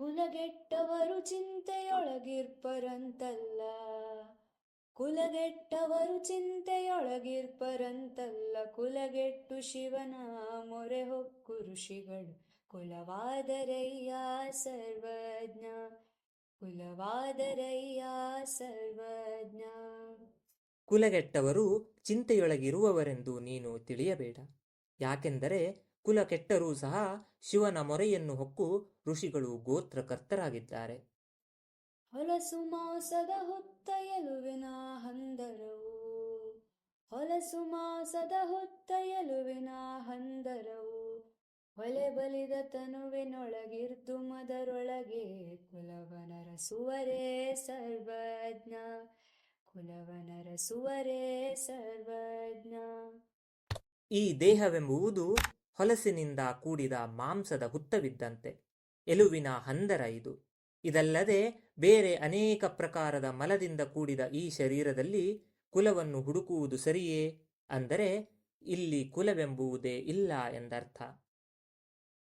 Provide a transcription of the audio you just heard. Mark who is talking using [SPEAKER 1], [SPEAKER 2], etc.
[SPEAKER 1] ಕುಲಗೆಟ್ಟವರು ಚಿಂತೆಯೊಳಗಿರ್ಪರಂತಲ್ಲ. ಕುಲಗೆಟ್ಟವರು ಚಿಂತೆಯೊಳಗಿರ್ಪರಂತಲ್ಲ. ಕುಲಗೆಟ್ಟು ಶಿವನ ಮೊರೆ ಹೊಕ್ಕು ಋಷಿಗಳು. ಕುಲವಾದರಯ್ಯ ಸರ್ವಜ್ಞ. ಕುಲವಾದರಯ್ಯ ಸರ್ವಜ್ಞ.
[SPEAKER 2] ಕುಲಗೆಟ್ಟವರು ಚಿಂತೆಯೊಳಗಿರುವವರೆಂದು ನೀನು ತಿಳಿಯಬೇಡ. ಯಾಕೆಂದರೆ ಕುಲ ಕೆಟ್ಟರೂ ಸಹ ಶಿವನ ಮೊರೆಯನ್ನು ಹೊಕ್ಕು ಋಷಿಗಳು ಗೋತ್ರಕರ್ತರಾಗಿದ್ದಾರೆ.
[SPEAKER 1] ಹೊಲಸು ಮಾಸದ ಹೊತ್ತ ಎಲುವಿನ ಹಂದರವು. ಹೊಲಸು ಮಾಸದ ಹೊತ್ತ ಎಲುವಿನ ಹಂದರವು. ಹೊಲೆ ಬಲಿದ ತನುವಿನೊಳಗಿರ್ದು ಮದರೊಳಗೆ ಕುಲವನರ ಸುವರೇ ಸರ್ವಜ್ಞ. ಕುಲವನರ ಸುವರೇ ಸರ್ವಜ್ಞ.
[SPEAKER 2] ಈ ದೇಹವೆಂಬುವುದು ಹೊಲಸಿನಿಂದ ಕೂಡಿದ ಮಾಂಸದ ಹುತ್ತವಿದ್ದಂತೆ. ಎಲುವಿನ ಹಂದರ ಇದು. ಇದಲ್ಲದೆ ಬೇರೆ ಅನೇಕ ಪ್ರಕಾರದ ಮಲದಿಂದ ಕೂಡಿದ ಈ ಶರೀರದಲ್ಲಿ ಕುಲವನ್ನು ಹುಡುಕುವುದು ಸರಿಯೇ? ಅಂದರೆ ಇಲ್ಲಿ ಕುಲವೆಂಬುವುದೇ ಇಲ್ಲ ಎಂದರ್ಥ.